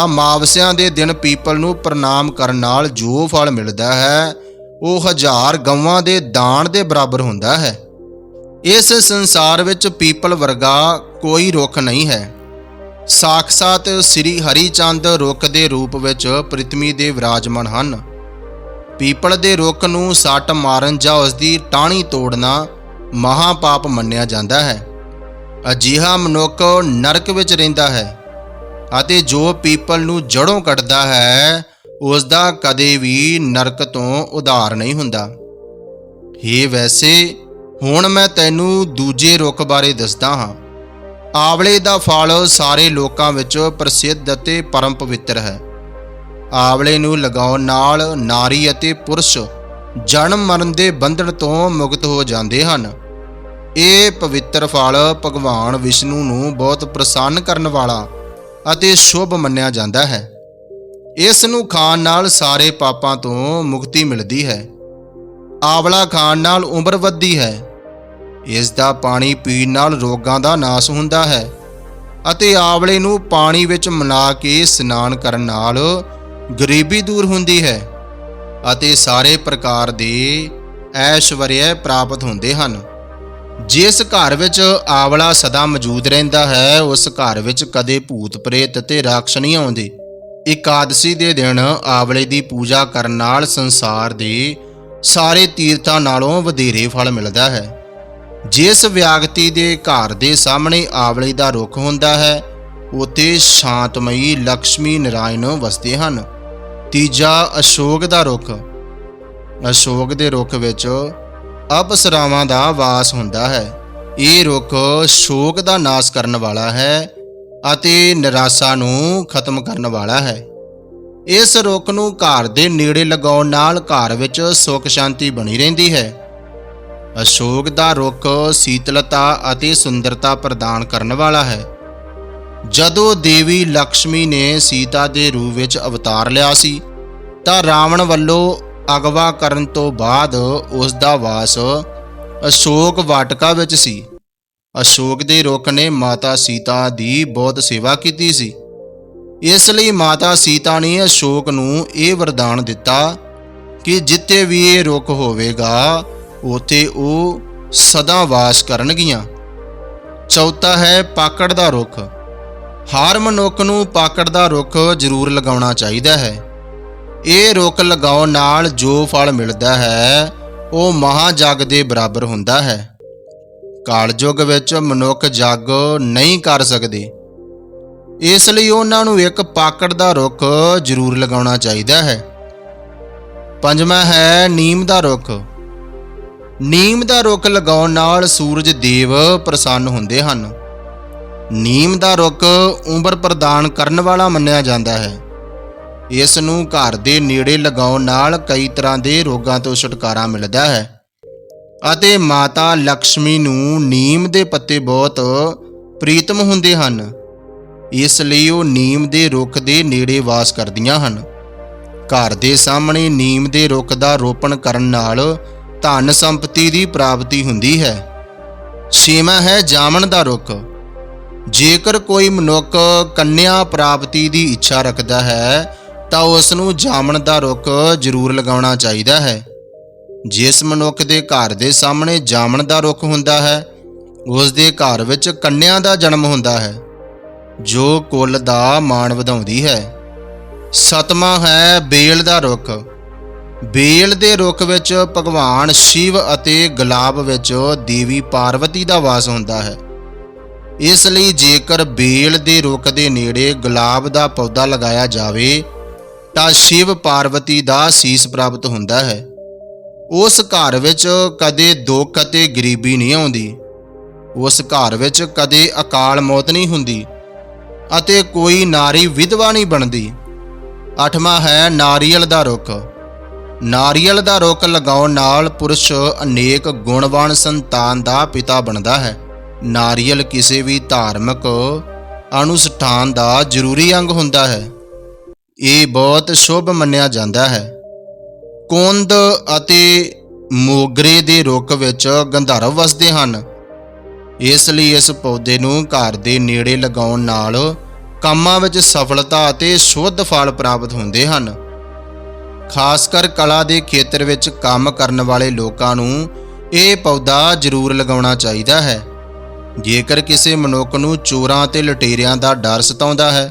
ਅਮਾਵਸਿਆਂ ਦੇ ਦਿਨ ਪੀਪਲ ਨੂੰ ਪ੍ਰਣਾਮ ਕਰਨ ਨਾਲ ਜੋ ਫਲ ਮਿਲਦਾ ਹੈ, ਉਹ ਹਜ਼ਾਰ ਗਊਆਂ ਦੇ ਦਾਨ ਦੇ ਬਰਾਬਰ ਹੁੰਦਾ ਹੈ। ਇਸ ਸੰਸਾਰ ਵਿੱਚ ਪੀਪਲ ਵਰਗਾ ਕੋਈ ਰੁੱਖ ਨਹੀਂ ਹੈ। ਸਾਖਸਾਤ ਸ੍ਰੀ ਹਰੀ ਚੰਦ ਰੁੱਖ ਦੇ ਰੂਪ ਵਿੱਚ ਪ੍ਰਿਥਵੀ ਦੇ ਵਿਰਾਜਮਾਨ ਹਨ। ਪੀਪਲ ਦੇ ਰੁੱਖ ਨੂੰ ਸੱਟ ਮਾਰਨ ਜਾਂ ਉਸ ਦੀ ਟਾਹਣੀ ਤੋੜਨਾ ਮਹਾਪਾਪ ਮੰਨਿਆ ਜਾਂਦਾ ਹੈ। ਅਜਿਹਾ ਮਨੁੱਖ ਨਰਕ ਵਿੱਚ ਰਹਿੰਦਾ ਹੈ। ਅਤੇ ਜੋ ਪੀਪਲ ਨੂੰ ਜੜੋਂ ਕੱਟਦਾ ਹੈ ਉਸ ਦਾ ਕਦੇ ਵੀ ਨਰਕ ਤੋਂ ਉਧਾਰ ਨਹੀਂ ਹੁੰਦਾ। ਇਹ ਵੈਸੇ, ਹੁਣ ਮੈਂ ਤੈਨੂੰ ਦੂਜੇ ਰੁੱਖ ਬਾਰੇ ਦੱਸਦਾ ਹਾਂ। ਆਵਲੇ ਦਾ ਫਲ ਸਾਰੇ ਲੋਕਾਂ ਵਿੱਚ ਪ੍ਰਸਿੱਧ ਅਤੇ ਪਰਮ ਪਵਿੱਤਰ ਹੈ। ਆਵਲੇ ਨੂੰ ਲਗਾਉਣ ਨਾਲ ਨਾਰੀ ਅਤੇ ਪੁਰਸ਼ ਜਨਮ ਮਰਨ ਦੇ ਬੰਧਨ ਤੋਂ ਮੁਕਤ ਹੋ ਜਾਂਦੇ ਹਨ। ਇਹ ਪਵਿੱਤਰ ਫਲ ਭਗਵਾਨ ਵਿਸ਼ਨੂੰ ਨੂੰ ਬਹੁਤ ਪ੍ਰਸੰਨ ਕਰਨ ਵਾਲਾ ਅਤੇ ਸ਼ੁਭ ਮੰਨਿਆ ਜਾਂਦਾ ਹੈ। ਇਸ ਨੂੰ ਖਾਣ ਨਾਲ ਸਾਰੇ ਪਾਪਾਂ ਤੋਂ ਮੁਕਤੀ ਮਿਲਦੀ ਹੈ। ਆਵਲਾ ਖਾਣ ਨਾਲ ਉਮਰ ਵੱਧਦੀ ਹੈ। ਇਸ ਦਾ ਪਾਣੀ ਪੀਣ ਨਾਲ ਰੋਗਾਂ ਦਾ ਨਾਸ਼ ਹੁੰਦਾ ਹੈ ਅਤੇ ਆਵਲੇ ਨੂੰ ਪਾਣੀ ਵਿੱਚ ਮਨਾ ਕੇ ਇਸ਼ਨਾਨ ਕਰਨ ਨਾਲ ਗਰੀਬੀ ਦੂਰ ਹੁੰਦੀ ਹੈ ਅਤੇ ਸਾਰੇ ਪ੍ਰਕਾਰ ਦੇ ਐਸ਼ਵਰਯ ਪ੍ਰਾਪਤ ਹੁੰਦੇ ਹਨ। ਜਿਸ ਘਰ ਵਿੱਚ ਆਵਲਾ ਸਦਾ ਮੌਜੂਦ ਰਹਿੰਦਾ ਹੈ, ਉਸ ਘਰ ਵਿੱਚ ਕਦੇ ਭੂਤ ਪ੍ਰੇਤ ਅਤੇ ਰਾਖਸ਼ ਨਹੀਂ ਆਉਂਦੇ। ਇਕਾਦਸ਼ੀ ਦੇ ਦਿਨ ਆਵਲੇ ਦੀ ਪੂਜਾ ਕਰਨ ਨਾਲ ਸੰਸਾਰ ਦੇ ਸਾਰੇ ਤੀਰਥਾਂ ਨਾਲੋਂ ਵਧੇਰੇ ਫਲ ਮਿਲਦਾ ਹੈ। ਜਿਸ ਵਿਅਕਤੀ ਦੇ ਘਰ ਦੇ ਸਾਹਮਣੇ ਆਵਲੇ ਦਾ ਰੁੱਖ ਹੁੰਦਾ ਹੈ, ਉਥੇ ਸ਼ਾਂਤਮਈ ਲక్ష్ਮੀ ਨਾਰਾਇਣ ਵਸਦੇ ਹਨ। ਤੀਜਾ ਅਸ਼ੋਕ ਦਾ ਰੁੱਖ। ਅਸ਼ੋਕ ਦੇ ਰੁੱਖ ਵਿੱਚ ਅਪਸਰਾਵਾਂ ਦਾ ਵਾਸ ਹੁੰਦਾ ਹੈ। ਇਹ ਰੁੱਖ ਸ਼ੋਕ ਦਾ ਨਾਸ਼ ਕਰਨ ਵਾਲਾ ਹੈ ਅਤੇ ਨਿਰਾਸ਼ਾ ਨੂੰ ਖਤਮ ਕਰਨ ਵਾਲਾ ਹੈ। ਇਸ ਰੁੱਖ ਨੂੰ ਘਰ ਦੇ ਨੇੜੇ ਲਗਾਉਣ ਨਾਲ ਘਰ ਵਿੱਚ ਸੁੱਖ ਸ਼ਾਂਤੀ ਬਣੀ ਰਹਿੰਦੀ ਹੈ। ਅਸ਼ੋਕ ਦਾ ਰੁੱਖ ਸੀਤਲਤਾ ਅਤੇ ਸੁੰਦਰਤਾ ਪ੍ਰਦਾਨ ਕਰਨ ਵਾਲਾ ਹੈ। ਜਦੋਂ ਦੇਵੀ ਲక్ష్ਮੀ ਨੇ ਸੀਤਾ ਦੇ ਰੂਪ ਵਿੱਚ ਅਵਤਾਰ ਲਿਆ ਸੀ, ਤਾਂ ਰਾਵਣ ਵੱਲੋਂ ਅਗਵਾ ਕਰਨ ਤੋਂ ਬਾਅਦ ਉਸ ਦਾ ਵਾਸ ਅਸ਼ੋਕ ਵਾਟਕਾ ਵਿੱਚ ਸੀ। ਅਸ਼ੋਕ ਦੇ ਰੁੱਖ ਨੇ ਮਾਤਾ ਸੀਤਾ ਦੀ ਬਹੁਤ ਸੇਵਾ ਕੀਤੀ ਸੀ। ਇਸ ਲਈ ਮਾਤਾ ਸੀਤਾ ਨੇ ਅਸ਼ੋਕ ਨੂੰ ਇਹ ਵਰਦਾਨ ਦਿੱਤਾ ਕਿ ਜਿੱਥੇ ਵੀ ਇਹ ਰੁੱਖ ਹੋਵੇਗਾ, ਉਥੇ ਉਹ ਸਦਾ ਵਾਸ ਕਰਨਗੀਆਂ। ਚੌਥਾ ਹੈ ਪਾਕੜ ਦਾ ਰੁੱਖ। ਹਰ ਮਨੁੱਖ ਨੂੰ ਪਾਕੜ ਦਾ ਰੁੱਖ ਜ਼ਰੂਰ ਲਗਾਉਣਾ ਚਾਹੀਦਾ ਹੈ। ਇਹ ਰੁੱਖ ਲਗਾਉਣ ਨਾਲ ਜੋ ਫਲ ਮਿਲਦਾ ਹੈ, ਉਹ ਮਹਾ ਜਗ ਦੇ ਬਰਾਬਰ ਹੁੰਦਾ ਹੈ। ਕਾਲਯੁਗ ਵਿੱਚ ਮਨੁੱਖ ਜਗ ਨਹੀਂ ਕਰ ਸਕਦੇ। ਇਸ ਲਈ ਉਹਨਾਂ ਨੂੰ ਇੱਕ ਪਾਕੜ ਦਾ ਰੁੱਖ ਜ਼ਰੂਰ ਲਗਾਉਣਾ ਚਾਹੀਦਾ ਹੈ। ਪੰਜਵਾਂ ਹੈ ਨੀਮ ਦਾ ਰੁੱਖ। ਨੀਮ ਦਾ ਰੁੱਖ ਲਗਾਉਣ ਨਾਲ ਸੂਰਜ ਦੇਵ ਪ੍ਰਸੰਨ ਹੁੰਦੇ ਹਨ। ਨੀਮ ਦਾ ਰੁੱਖ ਉਮਰ ਪ੍ਰਦਾਨ ਕਰਨ ਵਾਲਾ ਮੰਨਿਆ ਜਾਂਦਾ ਹੈ। ਇਸ ਨੂੰ ਘਰ ਦੇ ਨੇੜੇ ਲਗਾਉਣ ਨਾਲ ਕਈ ਤਰ੍ਹਾਂ ਦੇ ਰੋਗਾਂ ਤੋਂ ਛੁਟਕਾਰਾ ਮਿਲਦਾ ਹੈ। ਅਤੇ ਮਾਤਾ ਲక్ష్ਮੀ ਨੂੰ ਨੀਮ ਦੇ ਪੱਤੇ ਬਹੁਤ ਪ੍ਰੀਤਮ ਹੁੰਦੇ ਹਨ। ਇਸ ਲਈ ਉਹ ਨੀਮ ਦੇ ਰੁੱਖ ਦੇ ਨੇੜੇ ਵਾਸ ਕਰਦੀਆਂ ਹਨ। ਘਰ ਦੇ ਸਾਹਮਣੇ ਨੀਮ ਦੇ ਰੁੱਖ ਦਾ ਰੋਪਣ ਕਰਨ ਨਾਲ ਧਨ ਸੰਪਤੀ ਦੀ ਪ੍ਰਾਪਤੀ ਹੁੰਦੀ ਹੈ। ਛੇਵਾਂ ਹੈ ਜਾਮਣ ਦਾ ਰੁੱਖ। ਜੇਕਰ ਕੋਈ ਮਨੁੱਖ ਕੰਨਿਆ ਪ੍ਰਾਪਤੀ ਦੀ ਇੱਛਾ ਰੱਖਦਾ ਹੈ ਤਾਂ ਉਸ ਨੂੰ ਜਾਮਣ ਦਾ ਰੁੱਖ ਜ਼ਰੂਰ ਲਗਾਉਣਾ ਚਾਹੀਦਾ ਹੈ। ਜਿਸ ਮਨੁੱਖ ਦੇ ਘਰ ਦੇ ਸਾਹਮਣੇ ਜਾਮਣ ਦਾ ਰੁੱਖ ਹੁੰਦਾ ਹੈ, ਉਸ ਦੇ ਘਰ ਵਿੱਚ ਕੰਨਿਆਂ ਦਾ ਜਨਮ ਹੁੰਦਾ ਹੈ, ਜੋ ਕੁੱਲ ਦਾ ਮਾਣ ਵਧਾਉਂਦੀ ਹੈ। ਸਤਵਾਂ ਹੈ ਬੇਲ ਦਾ ਰੁੱਖ। ਬੇਲ ਦੇ ਰੁੱਖ ਵਿੱਚ ਭਗਵਾਨ ਸ਼ਿਵ ਅਤੇ ਗੁਲਾਬ ਵਿੱਚ ਦੇਵੀ ਪਾਰਵਤੀ ਦਾ ਵਾਸ ਹੁੰਦਾ ਹੈ। ਇਸ ਲਈ ਜੇਕਰ ਬੇਲ ਦੇ ਰੁੱਖ ਦੇ ਨੇੜੇ ਗੁਲਾਬ ਦਾ ਪੌਦਾ ਲਗਾਇਆ ਜਾਵੇ ਤਾਂ ਸ਼ਿਵ ਪਾਰਵਤੀ ਦਾ ਸੀਸ ਪ੍ਰਾਪਤ ਹੁੰਦਾ ਹੈ। ਉਸ ਘਰ ਵਿੱਚ ਕਦੇ ਦੁੱਖ ਅਤੇ ਗਰੀਬੀ ਨਹੀਂ ਆਉਂਦੀ। ਉਸ ਘਰ ਵਿੱਚ ਕਦੇ ਅਕਾਲ ਮੌਤ ਨਹੀਂ ਹੁੰਦੀ ਅਤੇ ਕੋਈ ਨਾਰੀ ਵਿਧਵਾ ਨਹੀਂ ਬਣਦੀ। ਅੱਠਵਾਂ ਹੈ ਨਾਰੀਅਲ ਦਾ ਰੁੱਖ। ਨਾਰੀਅਲ ਦਾ ਰੁੱਖ ਲਗਾਉਣ ਨਾਲ ਪੁਰਸ਼ ਅਨੇਕ ਗੁਣਵਾਨ ਸੰਤਾਨ ਦਾ ਪਿਤਾ ਬਣਦਾ ਹੈ। ਨਾਰੀਅਲ ਕਿਸੇ ਵੀ ਧਾਰਮਿਕ ਅਨੁਸ਼ਠਾਨ ਦਾ ਜ਼ਰੂਰੀ ਅੰਗ ਹੁੰਦਾ ਹੈ। ਇਹ ਬਹੁਤ ਸ਼ੁਭ ਮੰਨਿਆ ਜਾਂਦਾ ਹੈ। ਕੁੰਦ ਅਤੇ ਮੋਗਰੇ ਦੇ ਰੁੱਖ ਵਿੱਚ ਗੰਧਰਵ ਵਸਦੇ ਹਨ। ਇਸ ਲਈ ਇਸ ਪੌਦੇ ਨੂੰ ਘਰ ਦੇ ਨੇੜੇ ਲਗਾਉਣ ਨਾਲ ਕੰਮਾਂ ਵਿੱਚ ਸਫਲਤਾ ਅਤੇ ਸ਼ੁੱਧ ਫਲ ਪ੍ਰਾਪਤ ਹੁੰਦੇ ਹਨ। ਖਾਸ ਕਰ ਕਲਾ ਦੇ ਖੇਤਰ ਵਿੱਚ ਕੰਮ ਕਰਨ ਵਾਲੇ ਲੋਕਾਂ ਨੂੰ ਇਹ ਪੌਦਾ ਜ਼ਰੂਰ ਲਗਾਉਣਾ ਚਾਹੀਦਾ ਹੈ। ਜੇਕਰ ਕਿਸੇ ਮਨੁੱਖ ਨੂੰ ਚੋਰਾਂ ਤੇ ਲਟੇਰਿਆਂ ਦਾ ਡਰ ਸਤਾਉਂਦਾ ਹੈ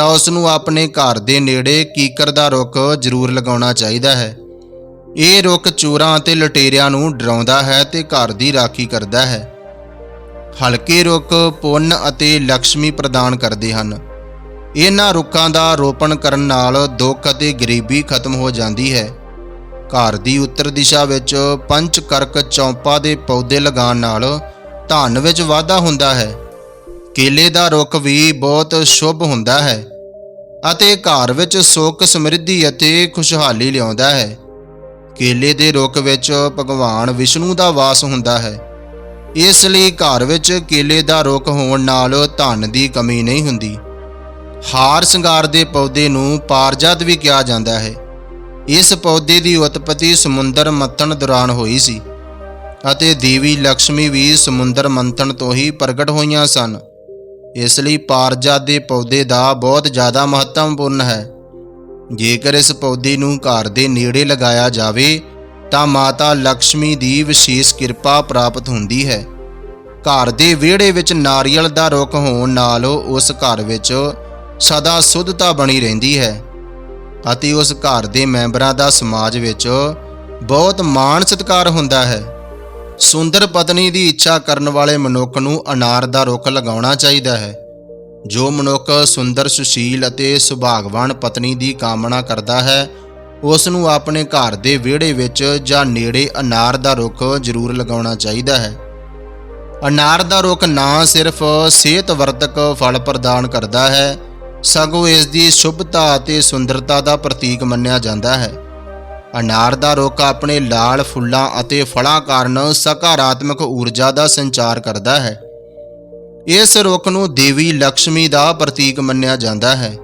ਤਾਂ ਉਸ ਨੂੰ ਆਪਣੇ ਘਰ ਦੇ ਨੇੜੇ ਕੀਕਰ ਦਾ ਰੁੱਖ ਜ਼ਰੂਰ ਲਗਾਉਣਾ ਚਾਹੀਦਾ ਹੈ। ਇਹ ਰੁੱਖ ਚੋਰਾਂ ਅਤੇ ਲਟੇਰਿਆਂ ਨੂੰ ਡਰਾਉਂਦਾ ਹੈ ਤੇ ਘਰ ਦੀ ਰਾਖੀ ਕਰਦਾ ਹੈ। ਹਲਕੇ ਰੁੱਖ ਪੁੰਨ ਅਤੇ ਲక్ష్ਮੀ ਪ੍ਰਦਾਨ ਕਰਦੇ ਹਨ। ਇਹਨਾਂ ਰੁੱਖਾਂ ਦਾ ਰੋਪਣ ਕਰਨ ਨਾਲ ਦੁੱਖ ਅਤੇ ਗਰੀਬੀ ਖਤਮ ਹੋ ਜਾਂਦੀ ਹੈ। ਘਰ ਦੀ ਉੱਤਰ ਦਿਸ਼ਾ ਵਿੱਚ ਪੰਚ ਕਰਕ ਚੌਂਪਾ ਦੇ ਪੌਦੇ ਲਗਾਉਣ ਨਾਲ ਧਨ ਵਿੱਚ ਵਾਧਾ ਹੁੰਦਾ ਹੈ। ਕੇਲੇ ਦਾ ਰੁੱਖ ਵੀ ਬਹੁਤ ਸ਼ੁਭ ਹੁੰਦਾ ਹੈ। ਅਤੇ ਘਰ ਵਿੱਚ ਸੁੱਖ ਸਮਰਿੱਧੀ ਅਤੇ ਖੁਸ਼ਹਾਲੀ ਲਿਆਉਂਦਾ ਹੈ। ਕੇਲੇ ਦੇ ਰੁੱਖ ਵਿੱਚ ਭਗਵਾਨ ਵਿਸ਼ਨੂੰ ਦਾ ਵਾਸ ਹੁੰਦਾ ਹੈ। ਇਸ ਲਈ ਘਰ ਵਿੱਚ ਕੇਲੇ ਦਾ ਰੁੱਖ ਹੋਣ ਨਾਲ ਧਨ ਦੀ ਕਮੀ ਨਹੀਂ ਹੁੰਦੀ। ਹਾਰ ਸ਼ਿੰਗਾਰ ਦੇ ਪੌਦੇ ਨੂੰ ਪਾਰਜਾਤ ਵੀ ਕਿਹਾ ਜਾਂਦਾ ਹੈ। ਇਸ ਪੌਦੇ ਦੀ ਉਤਪਤੀ ਸਮੁੰਦਰ ਮੰਥਨ ਦੌਰਾਨ ਹੋਈ ਸੀ ਅਤੇ ਦੇਵੀ ਲక్ష్ਮੀ ਵੀ ਸਮੁੰਦਰ ਮੰਥਨ ਤੋਂ ਹੀ ਪ੍ਰਗਟ ਹੋਈਆਂ ਸਨ। ਇਸ ਲਈ ਪਾਰਜਾਤ ਦੇ ਪੌਦੇ ਦਾ ਬਹੁਤ ਜ਼ਿਆਦਾ ਮਹੱਤਵਪੂਰਨ ਹੈ। ਜੇਕਰ ਇਸ ਪੌਦੇ ਨੂੰ ਘਰ ਦੇ ਨੇੜੇ ਲਗਾਇਆ ਜਾਵੇ, ਤਾਂ ਮਾਤਾ ਲక్ష్ਮੀ ਦੀ ਵਿਸ਼ੇਸ਼ ਕਿਰਪਾ ਪ੍ਰਾਪਤ ਹੁੰਦੀ ਹੈ। ਘਰ ਦੇ ਵਿਹੜੇ ਵਿੱਚ ਨਾਰੀਅਲ ਦਾ ਰੁੱਖ ਹੋਣ ਨਾਲ ਉਸ ਘਰ ਵਿੱਚ ਸਦਾ ਸੁੱਧਤਾ ਬਣੀ ਰਹਿੰਦੀ ਹੈ ਅਤੇ ਉਸ ਘਰ ਦੇ ਮੈਂਬਰਾਂ ਦਾ ਸਮਾਜ ਵਿੱਚ ਬਹੁਤ ਮਾਣ ਸਤਿਕਾਰ ਹੁੰਦਾ ਹੈ। ਸੁੰਦਰ ਪਤਨੀ ਦੀ ਇੱਛਾ ਕਰਨ ਵਾਲੇ ਮਨੁੱਖ ਨੂੰ ਅਨਾਰ ਦਾ ਰੁੱਖ ਲਗਾਉਣਾ ਚਾਹੀਦਾ ਹੈ। ਜੋ ਮਨੁੱਖ ਸੁੰਦਰ, ਸੁਸ਼ੀਲ ਅਤੇ ਸੁਭਾਗਵਾਨ ਪਤਨੀ ਦੀ ਕਾਮਨਾ ਕਰਦਾ ਹੈ, ਉਸ ਨੂੰ ਆਪਣੇ ਘਰ ਦੇ ਵਿਹੜੇ ਵਿੱਚ ਜਾਂ ਨੇੜੇ ਅਨਾਰ ਦਾ ਰੁੱਖ ਜ਼ਰੂਰ ਲਗਾਉਣਾ ਚਾਹੀਦਾ ਹੈ। ਅਨਾਰ ਦਾ ਰੁੱਖ ਨਾ ਸਿਰਫ ਸਿਹਤਵਰਧਕ ਫਲ ਪ੍ਰਦਾਨ ਕਰਦਾ ਹੈ, ਸਗੋਂ ਇਸ ਦੀ ਸ਼ੁਭਤਾ ਅਤੇ ਸੁੰਦਰਤਾ ਦਾ ਪ੍ਰਤੀਕ ਮੰਨਿਆ ਜਾਂਦਾ ਹੈ। ਅਨਾਰ ਦਾ ਰੁੱਖ ਆਪਣੇ ਲਾਲ ਫੁੱਲਾਂ ਅਤੇ ਫਲਾਂ ਕਾਰਨ ਸਕਾਰਾਤਮਕ ਊਰਜਾ ਦਾ ਸੰਚਾਰ ਕਰਦਾ ਹੈ। ਇਸ ਰੁੱਖ ਨੂੰ ਦੇਵੀ ਲక్ష్ਮੀ ਦਾ ਪ੍ਰਤੀਕ ਮੰਨਿਆ ਜਾਂਦਾ ਹੈ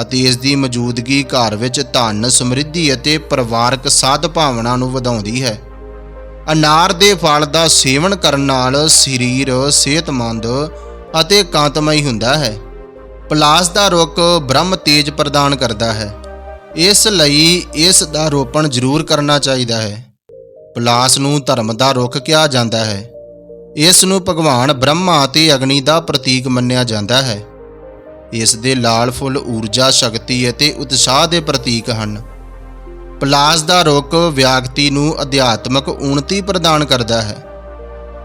ਅਤੇ ਇਸ ਦੀ ਮੌਜੂਦਗੀ ਘਰ ਵਿੱਚ ਧਨ, ਸਮਰਿੱਧੀ ਅਤੇ ਪਰਿਵਾਰਕ ਸਾਧ ਭਾਵਨਾ ਨੂੰ ਵਧਾਉਂਦੀ ਹੈ। ਅਨਾਰ ਦੇ ਫਲ ਦਾ ਸੇਵਨ ਕਰਨ ਨਾਲ ਸਰੀਰ ਸਿਹਤਮੰਦ ਅਤੇ ਕਾਂਤਮਈ ਹੁੰਦਾ ਹੈ। ਪਲਾਸ ਦਾ ਰੁੱਖ ਬ੍ਰਹਮ ਤੇਜ ਪ੍ਰਦਾਨ ਕਰਦਾ ਹੈ। ਇਸ ਲਈ ਇਸ ਦਾ ਰੋਪਣ ਜ਼ਰੂਰ ਕਰਨਾ ਚਾਹੀਦਾ ਹੈ। ਪਲਾਸ ਨੂੰ ਧਰਮ ਦਾ ਰੁੱਖ ਕਿਹਾ ਜਾਂਦਾ ਹੈ। ਇਸ ਨੂੰ ਭਗਵਾਨ ਬ੍ਰਹਮਾ ਅਤੇ ਅਗਨੀ ਦਾ ਪ੍ਰਤੀਕ ਮੰਨਿਆ ਜਾਂਦਾ ਹੈ। ਇਸ ਦੇ ਲਾਲ ਫੁੱਲ ਊਰਜਾ, ਸ਼ਕਤੀ ਅਤੇ ਉਤਸ਼ਾਹ ਦੇ ਪ੍ਰਤੀਕ ਹਨ। ਪਲਾਸ ਦਾ ਰੁੱਖ ਵਿਅਕਤੀ ਨੂੰ ਅਧਿਆਤਮਕ ਉન્નਤੀ ਪ੍ਰਦਾਨ ਕਰਦਾ ਹੈ।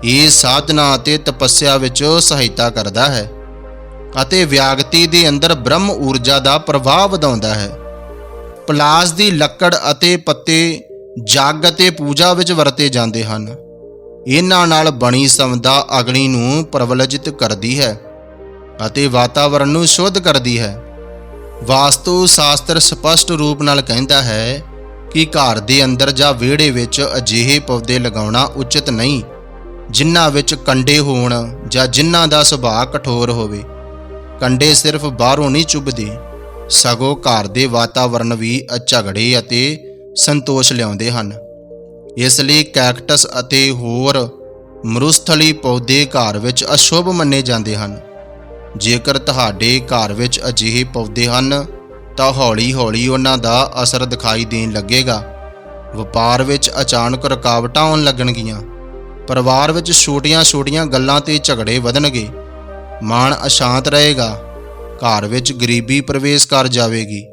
ਇਹ ਸਾਧਨਾ ਅਤੇ ਤਪੱਸਿਆ ਵਿੱਚ ਸਹਾਇਤਾ ਕਰਦਾ ਹੈ ਅਤੇ ਵਿਅਕਤੀ ਦੇ ਅੰਦਰ ਬ੍ਰਹਮ ਊਰਜਾ ਦਾ ਪ੍ਰਭਾਵ ਵਧਾਉਂਦਾ ਹੈ। ਪਲਾਸ ਦੀ ਲੱਕੜ ਅਤੇ ਪੱਤੇ ਜਗ ਅਤੇ ਪੂਜਾ ਵਿੱਚ ਵਰਤੇ ਜਾਂਦੇ ਹਨ। ਇਹਨਾਂ ਨਾਲ ਬਣੀ ਸਮਦਾ ਅਗਨੀ ਨੂੰ ਪ੍ਰਵਲਜਿਤ ਕਰਦੀ ਹੈ ਅਤੇ ਵਾਤਾਵਰਣ ਨੂੰ ਸ਼ੁੱਧ ਕਰਦੀ ਹੈ। ਵਾਸਤੂ ਸ਼ਾਸਤਰ ਸਪਸ਼ਟ ਰੂਪ ਨਾਲ ਕਹਿੰਦਾ ਹੈ ਕਿ ਘਰ ਦੇ ਅੰਦਰ ਜਾਂ ਵਿਹੜੇ ਵਿੱਚ ਅਜਿਹੇ ਪੌਦੇ ਲਗਾਉਣਾ ਉਚਿਤ ਨਹੀਂ, ਜਿਨ੍ਹਾਂ ਵਿੱਚ ਕੰਡੇ ਹੋਣ ਜਾਂ ਜਿਨ੍ਹਾਂ ਦਾ ਸੁਭਾਅ ਕਠੋਰ ਹੋਵੇ। ਕੰਡੇ ਸਿਰਫ ਬਾਹਰੋਂ ਨਹੀਂ ਚੁੱਭਦੇ ਸਗੋਂ ਘਰ ਦੇ ਵਾਤਾਵਰਣ ਵੀ ਝਗੜੇ ਅਤੇ ਸੰਤੋਸ਼ ਲਿਆਉਂਦੇ ਹਨ। ਇਸ ਲਈ ਕੈਕਟਸ ਅਤੇ ਹੋਰ ਮਰੂਸਥਲੀ ਪੌਦੇ ਘਰ ਵਿੱਚ ਅਸ਼ੁਭ ਮੰਨੇ ਜਾਂਦੇ ਹਨ। ਜੇਕਰ ਤੁਹਾਡੇ ਘਰ ਵਿੱਚ ਅਜਿਹੇ ਪੌਦੇ ਹਨ, ਤਾਂ ਹੌਲੀ-ਹੌਲੀ ਉਹਨਾਂ ਦਾ ਅਸਰ ਦਿਖਾਈ ਦੇਣ ਲੱਗੇਗਾ। ਵਪਾਰ ਵਿੱਚ ਅਚਾਨਕ ਰੁਕਾਵਟਾਂ ਆਉਣ ਲੱਗਣਗੀਆਂ। ਪਰਿਵਾਰ ਵਿੱਚ ਛੋਟੀਆਂ-ਛੋਟੀਆਂ ਗੱਲਾਂ ਤੇ ਝਗੜੇ ਵਧਣਗੇ। ਮਨ ਅਸ਼ਾਂਤ ਰਹੇਗਾ। ਘਰ ਵਿੱਚ ਗਰੀਬੀ ਪ੍ਰਵੇਸ਼ ਕਰ ਜਾਵੇਗੀ।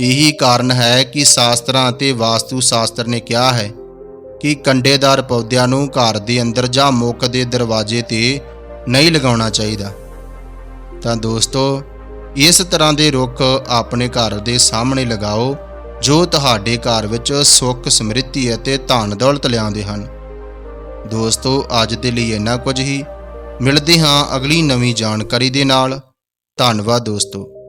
ਇਹੀ ਕਾਰਨ ਹੈ ਕਿ ਸ਼ਾਸਤਰਾਂ ਅਤੇ ਵਾਸਤੂ ਸ਼ਾਸਤਰ ਨੇ ਕਿਹਾ ਹੈ ਕਿ ਕੰਡੇਦਾਰ ਪੌਦਿਆਂ ਨੂੰ ਘਰ ਦੇ ਅੰਦਰ ਜਾਂ ਮੁੱਖ ਦੇ ਦਰਵਾਜ਼ੇ ਤੇ ਨਹੀਂ ਲਗਾਉਣਾ ਚਾਹੀਦਾ। ਤਾਂ ਦੋਸਤੋ, ਇਸ ਤਰ੍ਹਾਂ ਦੇ ਰੁੱਖ ਆਪਣੇ ਘਰ ਦੇ ਸਾਹਮਣੇ ਲਗਾਓ ਜੋ ਤੁਹਾਡੇ ਘਰ ਵਿੱਚ ਸੁੱਖ, ਸਮ੍ਰਿੱਧੀ ਅਤੇ ਧਨ ਦੌਲਤ ਲਿਆਉਂਦੇ ਹਨ। ਦੋਸਤੋ, ਅੱਜ ਦੇ ਲਈ ਇੰਨਾ ਕੁਝ ਹੀ। ਮਿਲਦੇ ਹਾਂ ਅਗਲੀ ਨਵੀਂ ਜਾਣਕਾਰੀ ਦੇ ਨਾਲ। ਧੰਨਵਾਦ ਦੋਸਤੋ।